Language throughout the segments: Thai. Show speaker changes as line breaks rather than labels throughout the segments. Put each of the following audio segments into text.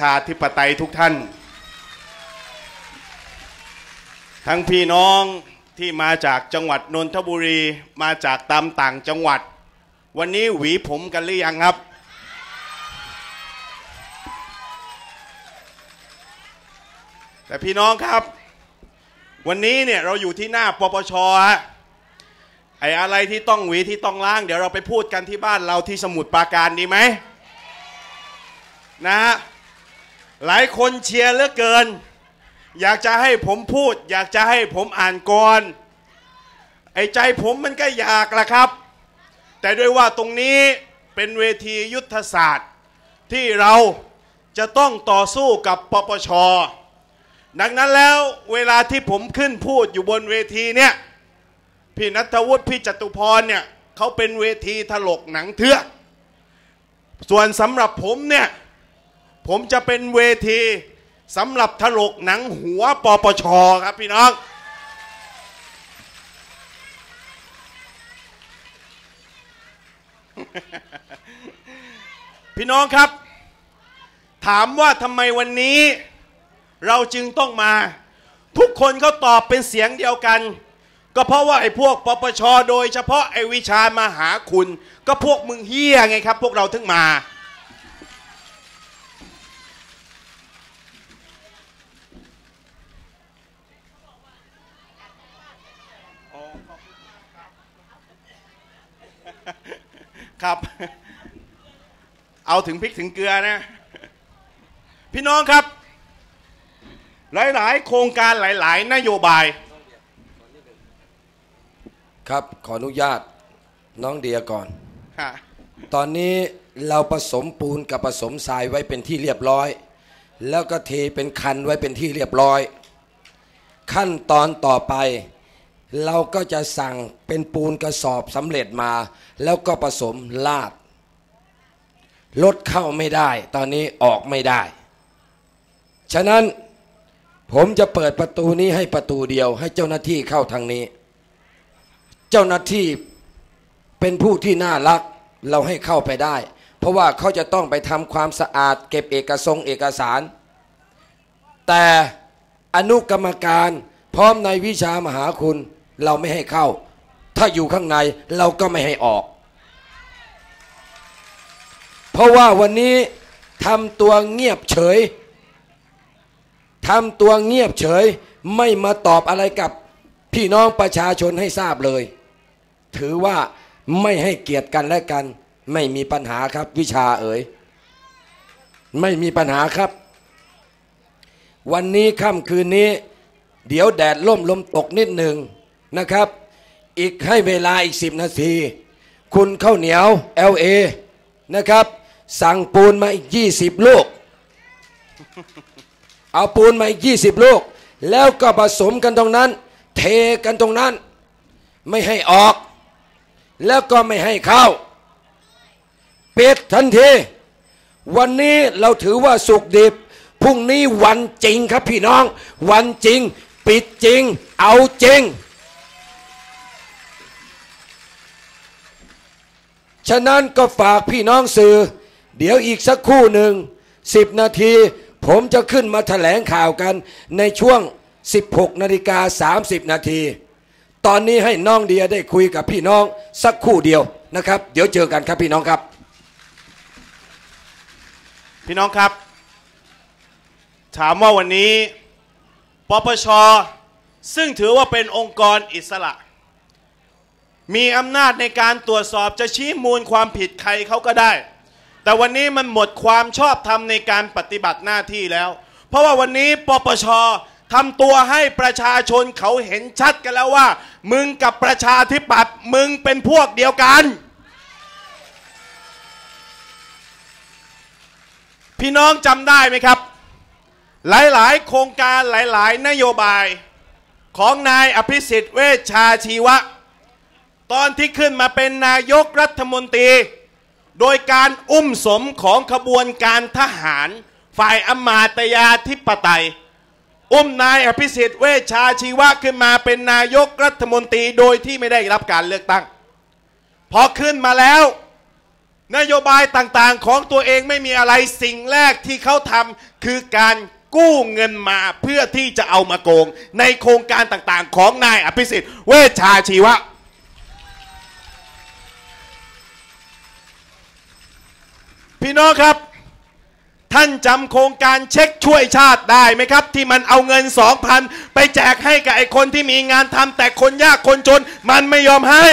ชาธิปไตยทุกท่าน ทั้งพี่น้องที่มาจากจังหวัดนนทบุรีมาจากตามต่างจังหวัด วันนี้หวีผมกันหรือยังครับ แต่พี่น้องครับ วันนี้เนี่ยเราอยู่ที่หน้าปปชฮะไอ้อะไรที่ต้องหวีที่ต้องล้าง เดี๋ยวเราไปพูดกันที่บ้านเราที่สมุทรปราการดีไหมนะฮะ หลายคนเชียร์เหลือเกิน อยากจะให้ผมพูด อยากจะให้ผมอ่านก่อน ไอ้ใจผมมันก็อยากละครับ แต่ด้วยว่าตรงนี้เป็นเวทียุทธศาสตร์ ที่เราจะต้องต่อสู้กับปปช ดังนั้นแล้วเวลาที่ผมขึ้นพูดอยู่บนเวทีเนี่ยพี่นัทวุฒิพี่จตุพรเนี่ยเขาเป็นเวทีถลกหนังเทือก ส่วนสำหรับผมเนี่ย ผมจะเป็นเวทีสำหรับถลกหนังหัวปปชครับพี่น้อง พี่น้องครับ ถามว่าทำไมวันนี้ เราจึงต้องมา ทุกคนเขาตอบเป็นเสียงเดียวกัน ก็เพราะว่าไอ้พวกปปชโดยเฉพาะไอ้วิชามาหาคุณ ก็พวกมึงเฮี้ยไงครับ พวกเราถึงมา ครับ เอาถึงพริกถึงเกลือนะ พี่น้องครับ หลาย ๆ โครงการหลาย ๆ นโยบาย
ครับขออนุญาตน้องเดียก่อน
ฮะ
ตอนนี้เราผสมปูนกับผสมทรายไว้เป็นที่เรียบร้อย แล้วก็เทเป็นคันไว้เป็นที่เรียบร้อย ขั้นตอนต่อไป เราก็จะสั่งเป็นปูนกระสอบสำเร็จมา แล้วก็ผสมลาดรถเข้าไม่ได้ ตอนนี้ออกไม่ได้ ฉะนั้นผมจะเปิดประตูนี้ให้ประตูเดียว ให้เจ้าหน้าที่เข้าทางนี้ เจ้าหน้าที่เป็นผู้ที่น่ารักเราให้เข้าไปได้ เพราะว่าเขาจะต้องไปทำความสะอาด เก็บเอกสงเอกสาร แต่อนุกรรมการพร้อมในวิชามหาคุณ เราไม่ให้เข้า ถ้าอยู่ข้างในเราก็ไม่ให้ออก เพราะว่าวันนี้ทำตัวเงียบเฉยทำตัวเงียบเฉย ไม่มาตอบอะไรกับพี่น้องประชาชนให้ทราบเลย ถือว่าไม่ให้เกียรติกันและกัน ไม่มีปัญหาครับวิชาเอ๋ยไม่มีปัญหาครับ วันนี้ค่ำคืนนี้ เดี๋ยวแดดล่มลมตกนิดหนึ่ง นะครับ อีกให้เวลาอีกสิบนาที คุณข้าวเหนียว LA นะครับ สั่งปูนมาอีก 20 ลูก เอาปูนมาอีก 20 ลูก แล้วก็ผสมกันตรงนั้น เทกันตรงนั้น ไม่ให้ออก แล้วก็ไม่ให้เข้าปิดทันที วันนี้เราถือว่าสุกดิบพรุ่งนี้วันจริงครับพี่น้อง วันจริง ปิดจริง เอาจริง ฉะนั้นก็ฝากพี่น้องสื่อ เดี๋ยวอีกสักคู่หนึ่งสิบนาที ผมจะขึ้นมาแถลงข่าวกันในช่วง 16นาฬิกา30 นาที ตอนนี้ให้น้องเดียได้คุยกับพี่น้องสักคู่เดียวนะครับ เดี๋ยวเจอกันครับพี่น้องครับ
พี่น้องครับ ถามว่าวันนี้ปปชซึ่งถือว่าเป็นองค์กรอิสระ มีอำนาจในการตรวจสอบจะชี้มูลความผิดใครเขาก็ได้ แต่วันนี้มันหมดความชอบธรรมในการปฏิบัติหน้าที่แล้ว เพราะว่าวันนี้ปปชทำตัวให้ประชาชนเขาเห็นชัดกันแล้วว่า มึงกับประชาธิปัตย์มึงเป็นพวกเดียวกัน พี่น้องจำได้ไหมครับ หลายๆ โครงการหลาย ๆ นโยบายของนายอภิสิทธิ์เวชชาชีวะ ตอนที่ขึ้นมาเป็นนายกรัฐมนตรี โดยการอุ้มสมของขบวนการทหาร ฝ่ายอมาตยาธิปไตย อุ้มนายอภิสิทธิ์เวชาชีวะขึ้นมาเป็นนายกรัฐมนตรีโดยที่ไม่ได้รับการเลือกตั้ง พอขึ้นมาแล้ว นโยบายต่างๆของตัวเองไม่มีอะไรสิ่งแรกที่เขาทำคือการกู้เงินมาเพื่อที่จะเอามาโกง ในโครงการต่างๆ ของนายอภิสิทธิ์เวชชาชีวะ พี่น้องครับ ท่านจำโครงการเช็คช่วยชาติได้ไหมครับ ที่มันเอาเงิน2,000ไปแจกให้กับไอ้คนที่มีงานทำแต่คนยากคนจน มันไม่ยอมให้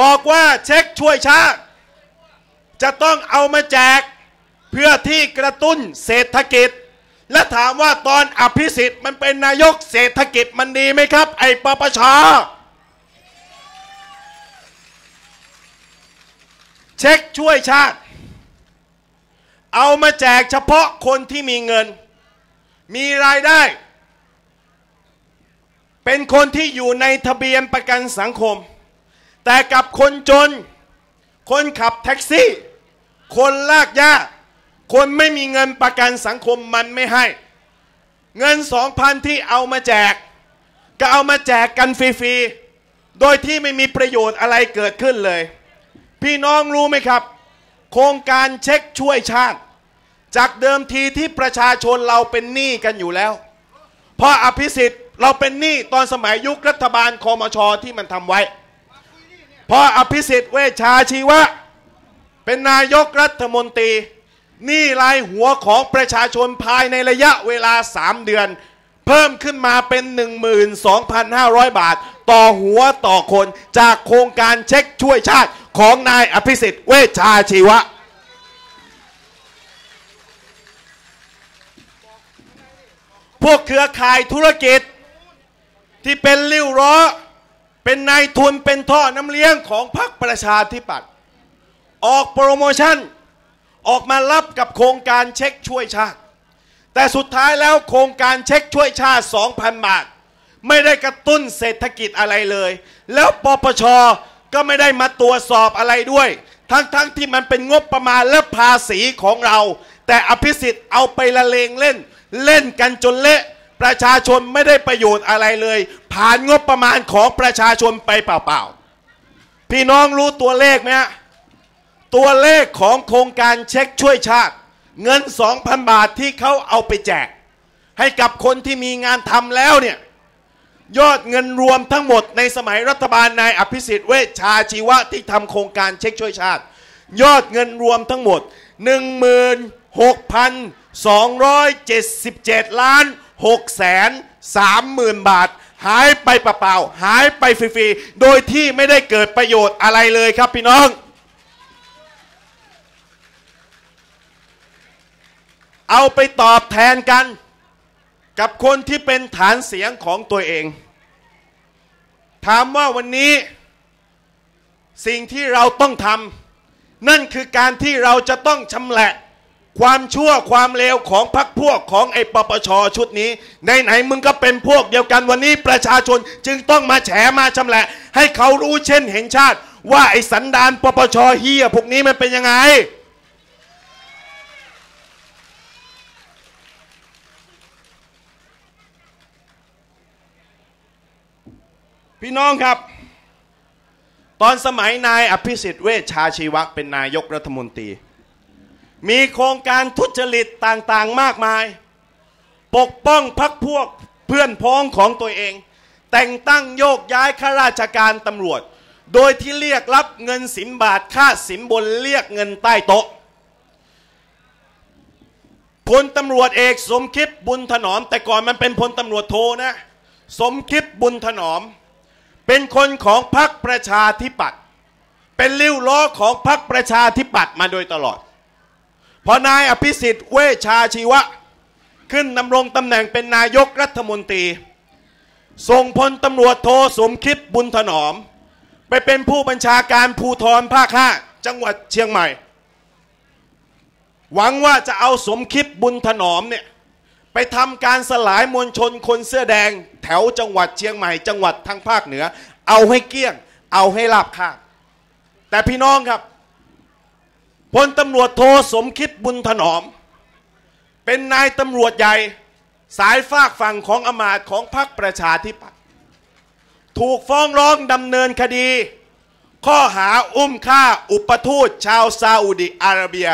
บอกว่าเช็คช่วยชาติ จะต้องเอามาแจกเพื่อที่กระตุ้นเศรษฐกิจ และถามว่าตอนอภิสิทธิ์มันเป็นนายกเศรษฐกิจมันดีไหมครับ ไอ้ปปช เช็คช่วยชาติ เอามาแจกเฉพาะคนที่มีเงิน มีรายได้ เป็นคนที่อยู่ในทะเบียนประกันสังคม แต่กับคนจน คนขับแท็กซี่ คนลากย่าคนไม่มีเงินประกันสังคมมันไม่ให้ เงินสองพันที่เอามาแจก ก็เอามาแจกกันฟรีๆ โดยที่ไม่มีประโยชน์อะไรเกิดขึ้นเลย พี่น้องรู้ไหมครับ โครงการเช็คช่วยชาติ จากเดิมทีที่ประชาชนเราเป็นหนี้กันอยู่แล้วเพราะอภิสิทธิ์เราเป็นหนี้ตอนสมัยยุครัฐบาลคอมชที่มันทำไว้เพราะอภิสิทธิ์เวชชาชีวะ เป็นนายกรัฐมนตรีหนี้รายหัวของประชาชนภายในระยะเวลา 3 เดือน เพิ่มขึ้นมาเป็น 12,500 บาท ต่อหัวต่อคนจากโครงการเช็คช่วยชาติ ของนายอภิสิทธิ์เวชชาชีวะ พวกเครือข่ายธุรกิจ ที่เป็นริ้วล้อ เป็นนายทุนเป็นท่อน้ำเลี้ยงของพรรคประชาธิปัตย์ออกโปรโมชั่น ออกมารับกับโครงการเช็คช่วยชาติ แต่สุดท้ายแล้วโครงการเช็คช่วยชาติ 2,000 บาท ไม่ได้กระตุ้นเศรษฐกิจอะไรเลย แล้วปปช ก็ไม่ได้มาตรวจสอบอะไรด้วย ทั้งๆทที่มันเป็นงบประมาณและภาษีของเรา แต่อภิสิทธิ์เอาไปละเลงเล่น เล่นกันจนเละ ประชาชนไม่ได้ประโยชน์อะไรเลย ผ่านงบประมาณของประชาชนไปเปล่าๆ พี่น้องรู้ตัวเลขไหมฮะตัวเลขของโครงการเช็คช่วยชาติ เงิน 2,000 บาทที่เขาเอาไปแจก ให้กับคนที่มีงานทำแล้วเนี่ย ยอดเงินรวมทั้งหมดในสมัยรัฐบาลนายอภิสิทธิ์เวชชาชีวะที่ทำโครงการเช็คช่วยชาติ ยอดเงินรวมทั้งหมด 16,277 ล้าน6แสน30,000บาท หายไปเปล่าๆหายไปฟรีๆ โดยที่ไม่ได้เกิดประโยชน์อะไรเลยครับพี่น้อง เอาไปตอบแทนกัน กับคนที่เป็นฐานเสียงของตัวเอง ถามว่าวันนี้สิ่งที่เราต้องทำนั่นคือการที่เราจะต้องชำแหละความชั่วความเลวของพรรคพวกของไอ้ปปชชุดนี้ในไหนมึงก็เป็นพวกเดียวกันวันนี้ประชาชนจึงต้องมาแฉมาชำแหละ ให้เขารู้เช่นเห็นชาติ ว่าไอ้สันดานปปชเฮียพวกนี้มันเป็นยังไง พี่น้องครับ ตอนสมัยนายอภิสิทธิ์เวชชาชีวะเป็นนายกรัฐมนตรี มีโครงการทุจริตต่างๆมากมาย ปกป้องพักพวกเพื่อนพ้องของตัวเอง แต่งตั้งโยกย้ายข้าราชการตำรวจ โดยที่เรียกรับเงินสินบาทค่าสินบนเรียกเงินใต้โต๊ะพลตำรวจเอกสมคิดบุญถนอม แต่ก่อนมันเป็นพลตำรวจโทนะ สมคิดบุญถนอม เป็นคนของพรรคประชาธิปัตย์เป็นริ้วล้อของพรรคประชาธิปัตย์มาโดยตลอด พอนายอภิสิทธิ์เวชชาชีวะ ขึ้นดำรงตำแหน่งเป็นนายกรัฐมนตรี ส่งพลตำรวจโทสมคิดบุญถนอม ไปเป็นผู้บัญชาการภูธรภาค5จังหวัดเชียงใหม่ หวังว่าจะเอาสมคิดบุญถนอมเนี่ย ทำการสลายมวลชนคนเสื้อแดง แถวจังหวัดเชียงใหม่ จังหวัดทางภาคเหนือ เอาให้เกลี้ยง เอาให้ลาบคาบแต่พี่น้องครับพลตำรวจโทสมคิดบุญถนอม เป็นนายตำรวจใหญ่สายฝากฝั่งของอมาตย์ของพรรคประชาธิปัตย์ถูกฟ้องร้องดำเนินคดี ข้อหาอุ้มฆ่าอุปทูตชาวซาอุดิอาระเบีย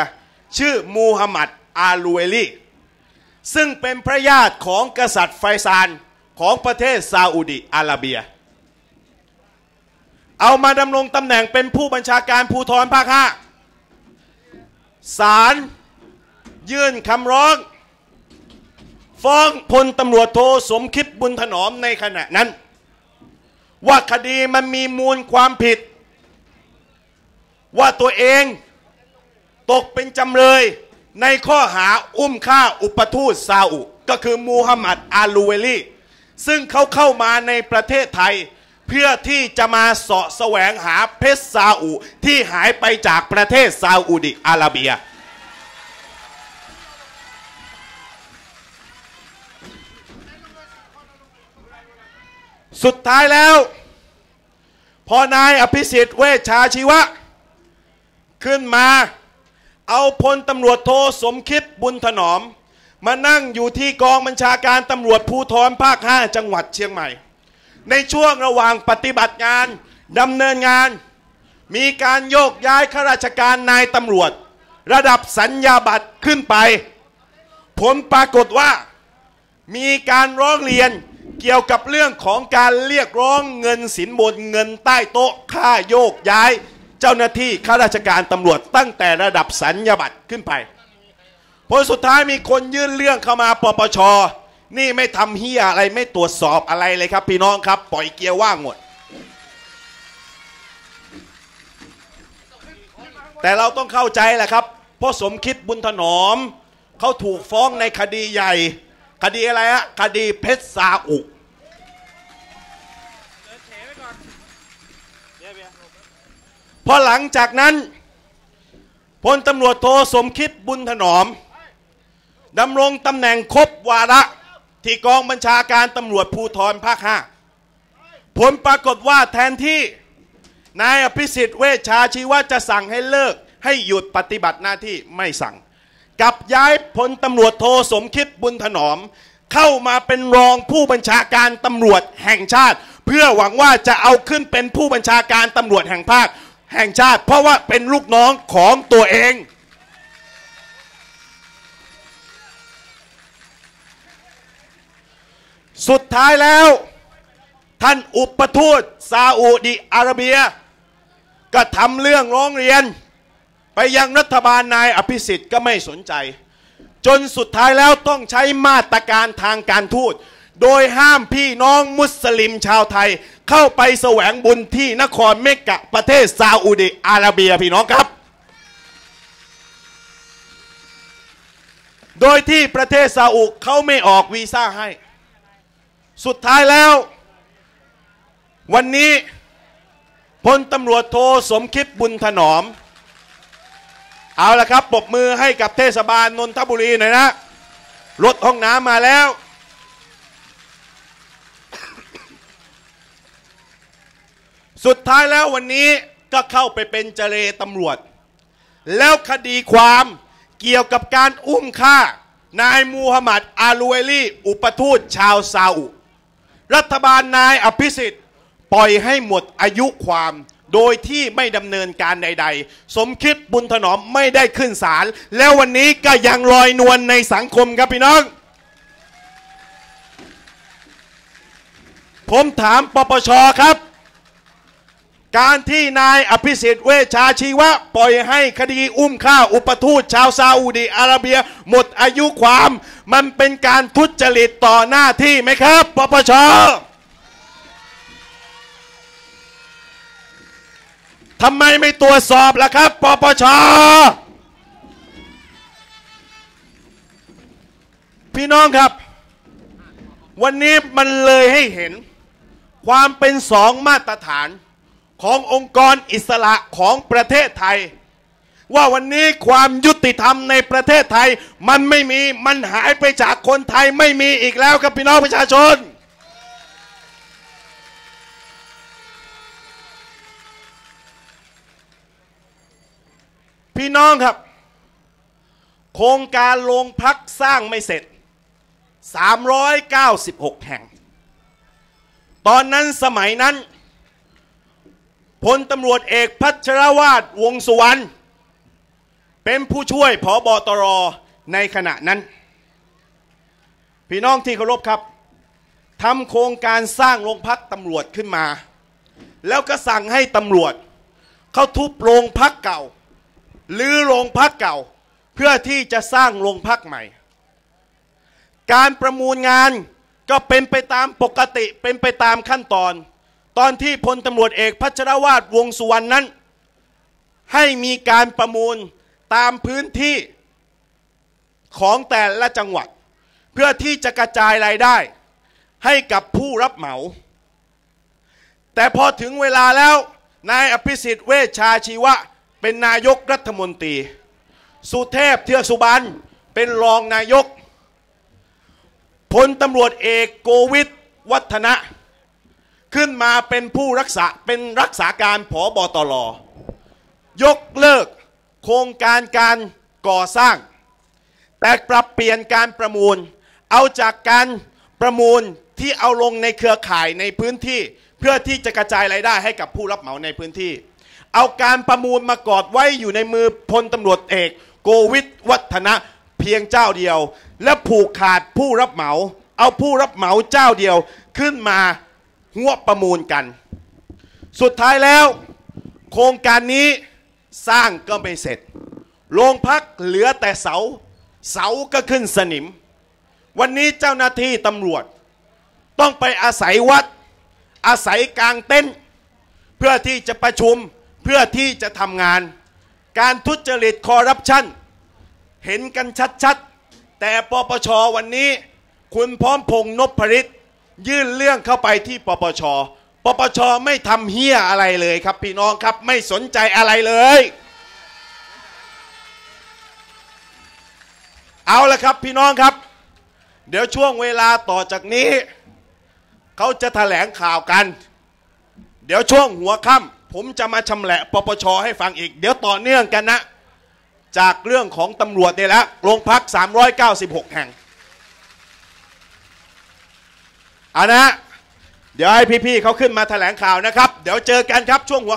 ชื่อมูฮัมหมัดอาลูเอลี ซึ่งเป็นพระญาติของกษัตริย์ไฟซานของประเทศซาอุดิอาระเบีย เอามาดำรงตำแหน่งเป็นผู้บัญชาการภูธรภาคห้าศาลยื่นคำร้อง ฟ้องพลตำรวจโทสมคิดบุญถนอมในขณะนั้น ว่าคดีมันมีมูลความผิด ว่าตัวเองตกเป็นจำเลย ในข้อหาอุ้มฆ่าอุปทูตซาอุ ก็คือมูฮัมหมัดอาลูเวลีซึ่งเขาเข้ามาในประเทศไทย เพื่อที่จะมาเสาะแสวงหาเพชรซาอุ ที่หายไปจากประเทศซาอุดิอาระเบีย สุดท้ายแล้ว พอนายอภิสิทธิ์เวชชาชีวะ ขึ้นมา เอาพลตำรวจโทสมคิดบุญถนอม มานั่งอยู่ที่กองบัญชาการตำรวจภูธรภาค 5 จังหวัดเชียงใหม่ ในช่วงระหว่างปฏิบัติงานดำเนินงาน มีการโยกย้ายข้าราชการนายตำรวจ ระดับสัญญาบัตรขึ้นไป ผลปรากฏว่า มีการร้องเรียนเกี่ยวกับเรื่องของการเรียกร้องเงินสินบนเงินใต้โต๊ะค่าโยกย้าย เจ้าหน้าที่ข้าราชการตำรวจตั้งแต่ระดับสัญญาบัตรขึ้นไปผลสุดท้ายมีคนยื่นเรื่องเข้ามาปปช นี่ไม่ทำเฮียอะไรไม่ตรวจสอบอะไรเลยครับ พี่น้องครับ ปล่อยเกียร์ว่างหมด แต่เราต้องเข้าใจแหละครับเพราะสมคิดบุญถนอม เขาถูกฟ้องในคดีใหญ่ คดีอะไรฮะคดีเพชรซาอุ พอหลังจากนั้นพลตำรวจโทสมคิดบุญถนอมดำรงตำแหน่งครบวาระที่กองบัญชาการตำรวจภูธรภาคห้าผลปรากฏว่าแทนที่นายอภิสิทธิ์เวชชาชีวะจะสั่งให้เลิก ให้หยุดปฏิบัติหน้าที่ไม่สั่งกับย้ายพลตำรวจโทสมคิดบุญถนอม เข้ามาเป็นรองผู้บัญชาการตำรวจแห่งชาติ เพื่อหวังว่าจะเอาขึ้นเป็นผู้บัญชาการตำรวจแห่งภาค แห่งชาติ เพราะว่าเป็นลูกน้องของตัวเอง สุดท้ายแล้ว ท่านอุปทูตซาอุดิอาระเบีย ก็ทำเรื่องร้องเรียน ไปยังรัฐบาลนายอภิสิทธิ์ก็ไม่สนใจ จนสุดท้ายแล้วต้องใช้มาตรการทางการทูต โดยห้ามพี่น้องมุสลิมชาวไทย เข้าไปแสวงบุญที่นครเมกะประเทศซาอุดิอาระเบียพี่น้องครับ โดยที่ประเทศซาอุเขาไม่ออกวีซ่าให้ สุดท้ายแล้ว วันนี้พลตำรวจโทสมคิดบุญถนอม เอาละครับปรบมือให้กับเทศบาลนนทบุรีหน่อยนะรถห้องน้ำมาแล้ว สุดท้ายแล้ววันนี้ก็เข้าไปเป็นเจเลตำรวจ แล้วคดีความเกี่ยวกับการอุ้มฆ่า นายมูฮัมหมัดอาลูเอลีอุปทูตชาวซาอุ รัฐบาลนายอภิสิทธิ์ ปล่อยให้หมดอายุความโดยที่ไม่ดำเนินการใด ๆ สมคิดบุญถนอมไม่ได้ขึ้นศาลแล้ววันนี้ก็ยังลอยนวลในสังคมครับพี่น้อง ผมถามปปชครับ การที่นายอภิสิทธิ์เวชาชีวะ ปล่อยให้คดีอุ้มฆ่าอุปทูตชาวซาอุดิอาระเบีย หมดอายุความ มันเป็นการทุจริตต่อหน้าที่ไหมครับปปชทำไมไม่ตรวจสอบล่ะครับปปชพี่น้องครับ วันนี้มันเลยให้เห็น ความเป็นสองมาตรฐาน ขององค์กรอิสระของประเทศไทย ว่าวันนี้ความยุติธรรมในประเทศไทย มันไม่มีมันหายไปจากคนไทยไม่มีอีกแล้วครับพี่น้องประชาชน พี่น้องครับ โครงการโรงพักสร้างไม่เสร็จ 396 แห่ง ตอนนั้นสมัยนั้น พลตำรวจเอกพัชรวาดวงสุวรรณเป็นผู้ช่วยผอบอตรในขณะนั้น พี่น้องที่เคารพครับทำโครงการสร้างโรงพักตำรวจขึ้นมา แล้วก็สั่งให้ตำรวจ เขาทุบโรงพักเก่า หรือโรงพักเก่า เพื่อที่จะสร้างโรงพักใหม่ การประมูลงานก็เป็นไปตามปกติเป็นไปตามขั้นตอน ตอนที่พลตำรวจเอกพัชรวาดวงสุวรรณนั้น ให้มีการประมูลตามพื้นที่ของแต่ละจังหวัด เพื่อที่จะกระจายรายได้ ให้กับผู้รับเหมา แต่พอถึงเวลาแล้วนายอภิสิทธิ์เวชชาชีวะ เป็นนายกรัฐมนตรี สุเทพเทือกสุบรรณเป็นรองนายกพลตำรวจเอกโกวิทวัฒนะ ขึ้นมาเป็นผู้รักษาเป็นรักษาการผอบอตรยกเลิกโครงการการก่อสร้าง แต่ปรับเปลี่ยนการประมูล เอาจากการประมูลที่เอาลงในเครือข่ายในพื้นที่ เพื่อที่จะกระจายรายได้ให้กับผู้รับเหมาในพื้นที่ เอาการประมูลมากอดไว้อยู่ในมือพลตำรวจเอกโกวิทวัฒนะเพียงเจ้าเดียว และผูกขาดผู้รับเหมา เอาผู้รับเหมาเจ้าเดียวขึ้นมา หัวประมูลกัน สุดท้ายแล้ว โครงการนี้สร้างก็ไม่เสร็จ โรงพักเหลือแต่เสา เสาก็ขึ้นสนิม วันนี้เจ้าหน้าที่ตำรวจ ต้องไปอาศัยวัด อาศัยกลางเต้นเพื่อที่จะประชุมเพื่อที่จะทำงาน การทุจริตคอร์รัปชันเห็นกันชัดๆ แต่ปปชวันนี้ คุณพร้อมพงษ์นพริต ยื่นเรื่องเข้าไปที่ปปช ปปชไม่ทำเฮี้ยอะไรเลยครับ พี่น้องครับไม่สนใจอะไรเลย เอาละครับพี่น้องครับ เดี๋ยวช่วงเวลาต่อจากนี้ เขาจะแถลงข่าวกัน เดี๋ยวช่วงหัวค่ำผมจะมาชำแหละปปชให้ฟังอีก เดี๋ยวต่อเนื่องกันนะ จากเรื่องของตำรวจเนี่ยแหละโรงพัก 396 แห่ง เอานะเดี๋ยวให้พี่ๆเขาขึ้นมาแถลงข่าวนะครับ เดี๋ยวเจอกันครับช่วงหัว